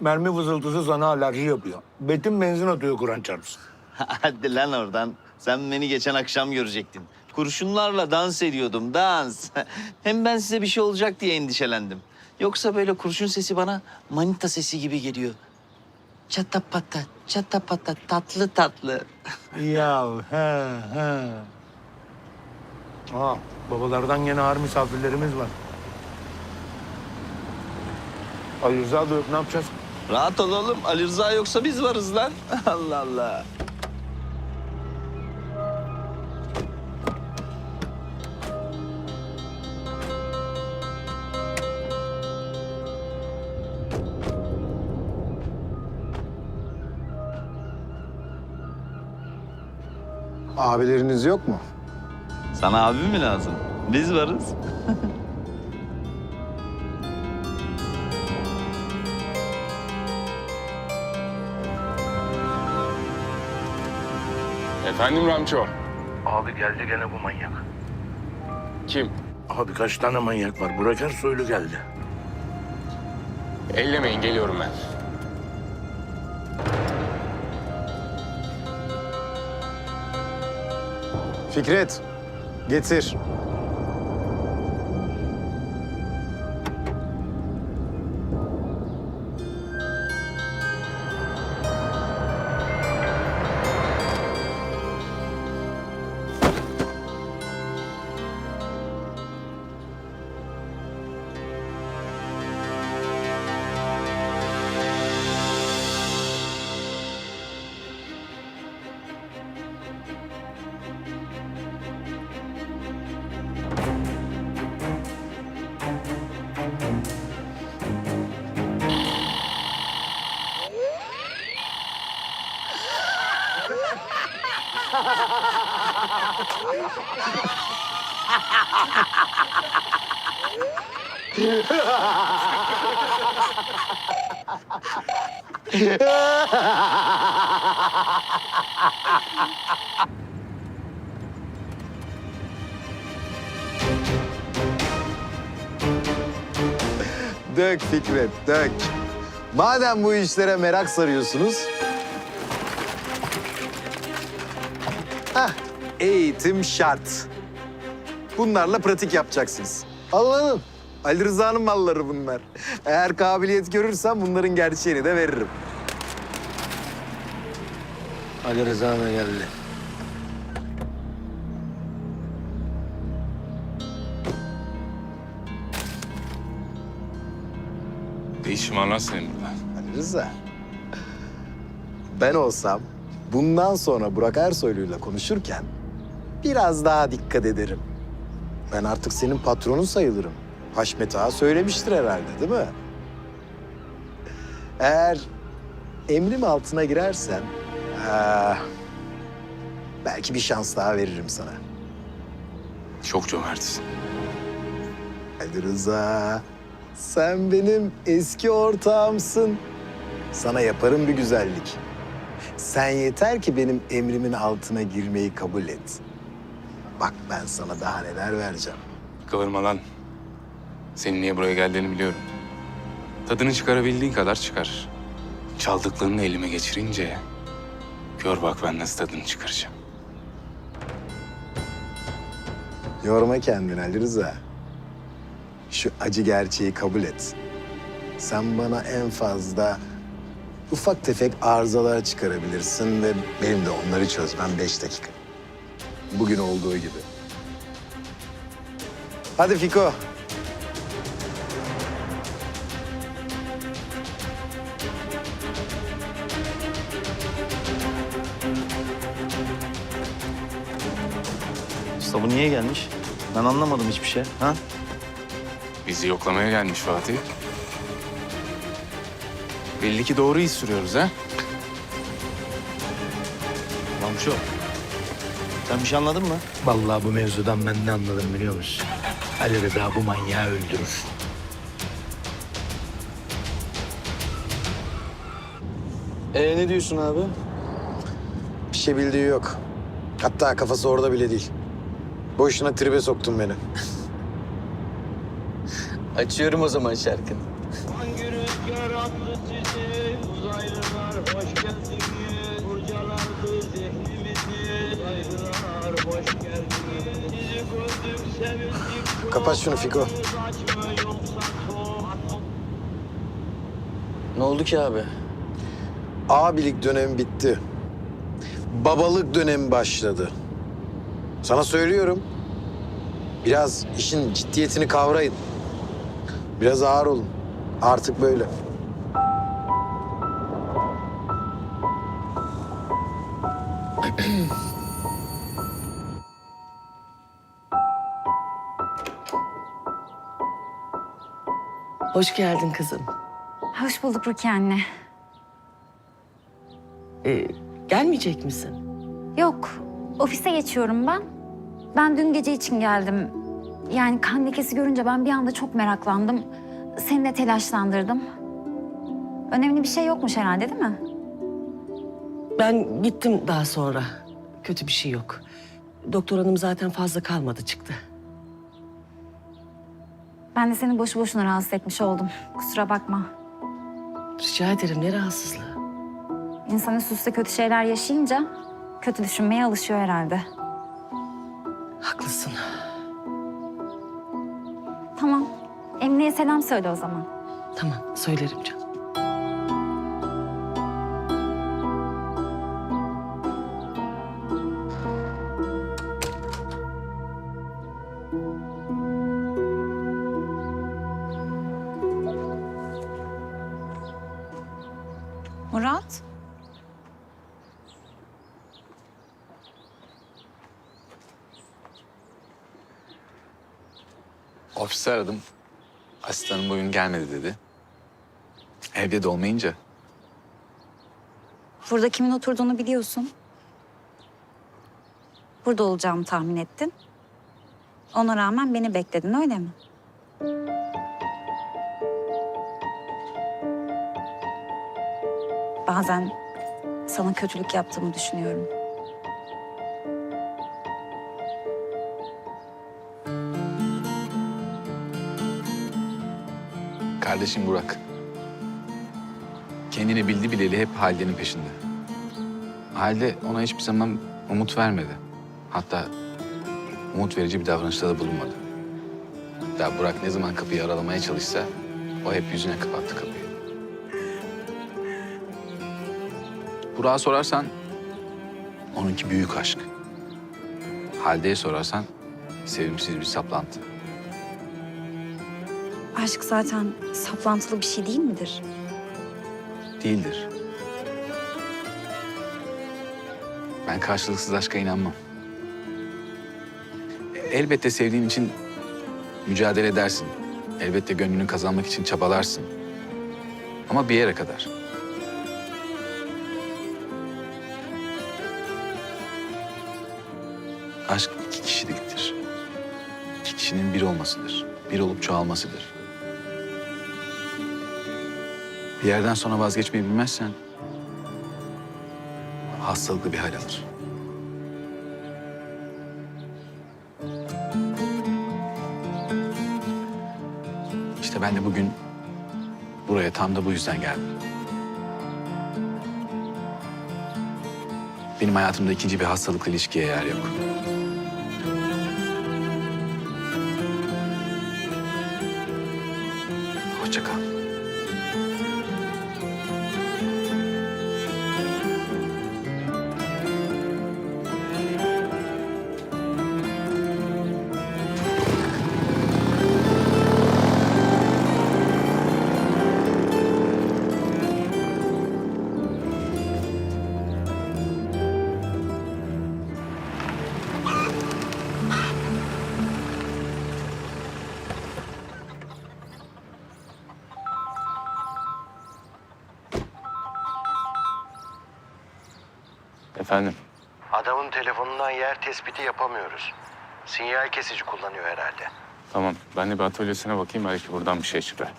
mermi vızıltısı sana alerji yapıyor. Betim benzin atıyor Kur'an çarpsın. Hadi lan oradan. Sen beni geçen akşam görecektin. Kurşunlarla dans ediyordum, dans. Hem ben size bir şey olacak diye endişelendim. Yoksa böyle kurşun sesi bana manita sesi gibi geliyor. Çatapata, çatapata, tatlı tatlı. Ya he he. Aa, babalardan gene ağır misafirlerimiz var. Ali Rıza ne yapacağız? Rahat ol oğlum. Ali Rıza yoksa biz varız lan. Allah Allah. Abileriniz yok mu? Sana abi mi lazım? Biz varız. Efendim Ramço. Abi geldi gene bu manyak. Kim? Abi kaç tane manyak var? Burak Ersoylu geldi. Ellemeyin geliyorum ben. Fikret, getir. Dök Fikret, dök. Madem bu işlere merak sarıyorsunuz... Hah, eğitim şart. Bunlarla pratik yapacaksınız. Allah'ım. Ali Rıza'nın malları bunlar. Eğer kabiliyet görürsem bunların gerçeğini de veririm. Ali Rıza da geldi. Ne işin var lan senin burada? Ali Rıza. Ben olsam bundan sonra Burak Ersoylu'yla konuşurken biraz daha dikkat ederim. Ben artık senin patronun sayılırım. Haşmet Ağa söylemiştir herhalde değil mi? Eğer emrim altına girersen eee, belki bir şans daha veririm sana. Çok cömertsin. Ali Rıza, sen benim eski ortağımsın. Sana yaparım bir güzellik. Sen yeter ki benim emrimin altına girmeyi kabul et. Bak ben sana daha neler vereceğim. Kıvırma lan. Senin niye buraya geldiğini biliyorum. Tadını çıkarabildiğin kadar çıkar. Çaldıklarını elime geçirince... ...gör bak ben nasıl tadını çıkaracağım. Yorma kendini Ali Rıza. Şu acı gerçeği kabul et. Sen bana en fazla ufak tefek arızalar çıkarabilirsin ve benim de onları çözmem beş dakika. Bugün olduğu gibi. Hadi Fiko. Usta bu niye gelmiş? Ben anlamadım hiçbir şey. Ha? Bizi yoklamaya gelmiş Fatih. Belli ki doğru iz sürüyoruz ha. Mamşo. Sen bir şey anladın mı? Vallahi bu mevzudan ben ne anladım biliyor musun? Ali Rıza bu manyağı öldürür. Ee ne diyorsun abi? Bir şey bildiği yok. Hatta kafası orada bile değil. Boşuna tribe soktun beni. Açıyorum o zaman şarkını. Hangi rüzgar attı sizi Kapat şunu Fiko. Ne oldu ki abi? Abilik dönemi bitti. Babalık dönemi başladı. Sana söylüyorum. Biraz işin ciddiyetini kavrayın. Biraz ağır olun. Artık böyle. Hoş geldin kızım. Hoş bulduk Rukiye anne. Ee, gelmeyecek misin? Yok, ofise geçiyorum ben. Ben dün gece için geldim. Yani kan lekesi görünce ben bir anda çok meraklandım. Seni de telaşlandırdım. Önemli bir şey yokmuş herhalde değil mi? Ben gittim daha sonra. Kötü bir şey yok. Doktor hanım zaten fazla kalmadı çıktı. Ben de seni boşu boşuna rahatsız etmiş oldum. Kusura bakma. Rica ederim ne rahatsızlığı. İnsan üst üste kötü şeyler yaşayınca kötü düşünmeye alışıyor herhalde. Haklısın. Tamam. Emine'ye selam söyle o zaman. Tamam söylerim canım. Ofiste aradım. Asistanım bugün gelmedi dedi. Evde de olmayınca Burada kimin oturduğunu biliyorsun. Burada olacağımı tahmin ettin. Ona rağmen beni bekledin öyle mi? Bazen sana kötülük yaptığımı düşünüyorum. Kardeşim Burak. Kendini bildi bileli hep Halide'nin peşinde. Halide ona hiçbir zaman umut vermedi. Hatta umut verici bir davranışta da bulunmadı. Ya Burak ne zaman kapıyı aralamaya çalışsa o hep yüzüne kapattı kapıyı. Burak'a sorarsan onunki büyük aşk. Halide'ye sorarsan sevimsiz bir saplantı. Aşk zaten saplantılı bir şey değil midir? değildir. Ben karşılıksız aşka inanmam. Elbette sevdiğin için mücadele edersin. Elbette gönlünü kazanmak için çabalarsın. Ama bir yere kadar. Aşk iki kişiliktir. İki kişinin bir olmasıdır. Bir olup çoğalmasıdır. Bir yerden sonra vazgeçmeyi bilmezsen hastalıklı bir hal alır. İşte ben de bugün buraya tam da bu yüzden geldim. Benim hayatımda ikinci bir hastalıklı ilişkiye yer yok. Efendim? Adamın telefonundan yer tespiti yapamıyoruz. Sinyal kesici kullanıyor herhalde. Tamam. Ben de bir atölyesine bakayım. Belki buradan bir şey çıkar.